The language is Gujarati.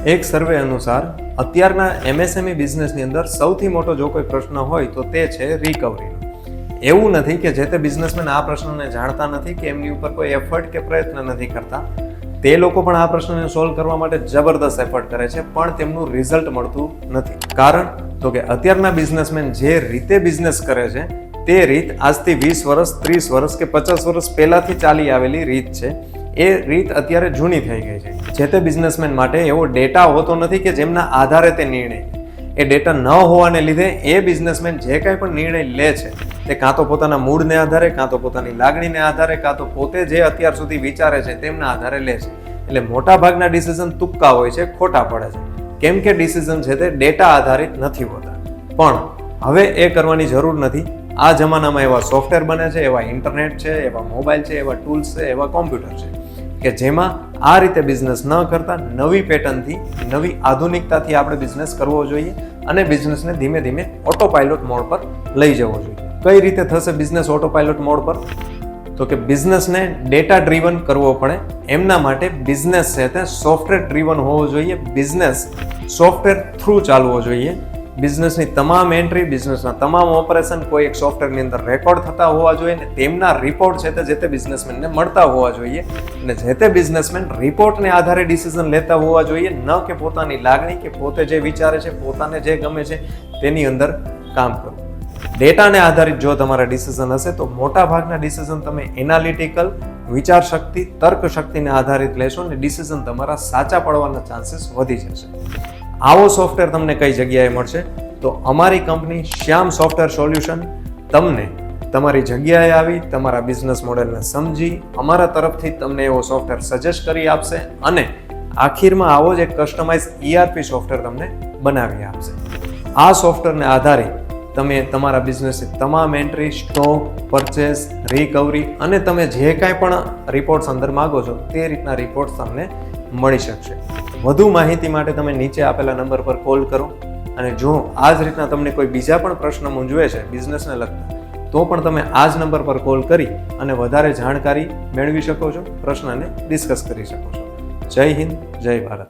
એક સર્વે અનુસાર, અત્યારના એમએસએમઈ બિઝનેસની અંદર સૌથી મોટો જો કોઈ પ્રશ્ન હોય તો તે છે રિકવરીનો એવું નથી કે જે તે બિઝનેસમેન આ પ્રશ્નને જાણતા નથી કે એમની ઉપર કોઈ એફર્ટ કે પ્રયત્ન નથી કરતા. તે લોકો પણ આ પ્રશ્નને સોલ્વ કરવા માટે જબરદસ્ત એફર્ટ કરે છે, પણ તેમનું રિઝલ્ટ મળતું નથી. કારણ, તો કે અત્યારના બિઝનેસમેન જે રીતે બિઝનેસ કરે છે, તે રીત આજથી વીસ વર્ષ, ત્રીસ વર્ષ કે પચાસ વર્ષ પહેલાંથી ચાલી આવેલી રીત છે. એ રીત અત્યારે જૂની થઈ ગઈ છે. જે તે બિઝનેસમેન માટે એવો ડેટા હોતો નથી કે જેમના આધારે તે નિર્ણય. એ ડેટા ન હોવાને લીધે એ બિઝનેસમેન જે કાંઈ પણ નિર્ણય લે છે, તે કાં તો પોતાના મૂડને આધારે, કાં તો પોતાની લાગણીને આધારે, કાં તો પોતે જે અત્યાર સુધી વિચારે છે તેમના આધારે લે છે. એટલે મોટા ભાગના ડિસિઝન તુક્કા હોય છે, ખોટા પડે છે. કેમ કે ડિસિઝન છે તે ડેટા આધારિત નથી હોતા. પણ હવે એ કરવાની જરૂર નથી. આ જમાનામાં એવા સોફ્ટવેર બને છે, એવા ઇન્ટરનેટ છે, એવા મોબાઈલ છે, એવા ટૂલ્સ છે, એવા કોમ્પ્યુટર છે. કે જેમાં આ રીતે બિઝનેસ ન કરતા નવી પેટર્નથી, નવી આધુનિકતાથી આપણે બિઝનેસ કરવો જોઈએ અને બિઝનેસને ધીમે ધીમે ઓટો પાયલોટ મોડ પર લઈ જવો જોઈએ. કઈ રીતે થશે બિઝનેસ ઓટો પાયલોટ મોડ પર? તો કે બિઝનેસને ડેટા ડ્રીવન કરવો પડે. એમના માટે બિઝનેસ છે તે સોફ્ટવેર ડ્રીવન હોવો જોઈએ. બિઝનેસ સોફ્ટવેર થ્રુ ચાલવો જોઈએ. બિઝનેસની તમામ એન્ટ્રી, બિઝનેસના તમામ ઓપરેશન કોઈ એક સોફ્ટવેરની અંદર રેકોર્ડ થતા હોવા જોઈએ અને તેમના રિપોર્ટ છે તે જે તે બિઝનેસમેનને મળતા હોવા જોઈએ અને જે તે બિઝનેસમેન રિપોર્ટને આધારે ડિસિઝન લેતા હોવા જોઈએ, ન કે પોતાની લાગણી કે પોતે જે વિચારે છે, પોતાને જે ગમે છે તેની અંદર કામ કરવું ડેટાને આધારિત જો તમારા ડિસિઝન હશે તો મોટા ભાગના ડિસિઝન તમે એનાલિટિકલ, વિચાર શક્તિ, તર્ક શક્તિને આધારિત લેશો અને ડિસિઝન તમારા સાચા પડવાના ચાન્સીસ વધી જશે. આવો સોફ્ટવેર તમને કઈ જગ્યાએ મળશે? તો અમારી કંપની શ્યામ સોફ્ટવેર સોલ્યુશન તમને તમારી જગ્યાએ આવી, તમારા બિઝનેસ મોડેલને સમજી, અમારા તરફથી તમને એવો સોફ્ટવેર સજેસ્ટ કરી આપશે અને આખીરમાં આવો જ એક કસ્ટમાઇઝ ઈઆરપી સોફ્ટવેર તમને બનાવી આપશે. આ સોફ્ટવેરને આધારે તમે તમારા બિઝનેસની તમામ એન્ટ્રી સ્ટોક પરચેસ રિકવરી અને તમે જે કાંઈ પણ રિપોર્ટ્સ અંદર માગો છો, તે રીતના રિપોર્ટ્સ તમને મળી શકશે. વધુ માહિતી માટે તમે નીચે આપેલા નંબર પર કોલ કરો અને જો આ જ રીતના તમને કોઈ બીજા પણ પ્રશ્ન મૂંઝવે છે બિઝનેસને લગતા, તો પણ તમે આ જ નંબર પર કોલ કરી અને વધારે જાણકારી મેળવી શકો છો, પ્રશ્નને ડિસ્કસ કરી શકો છો. જય હિન્દ, જય ભારત.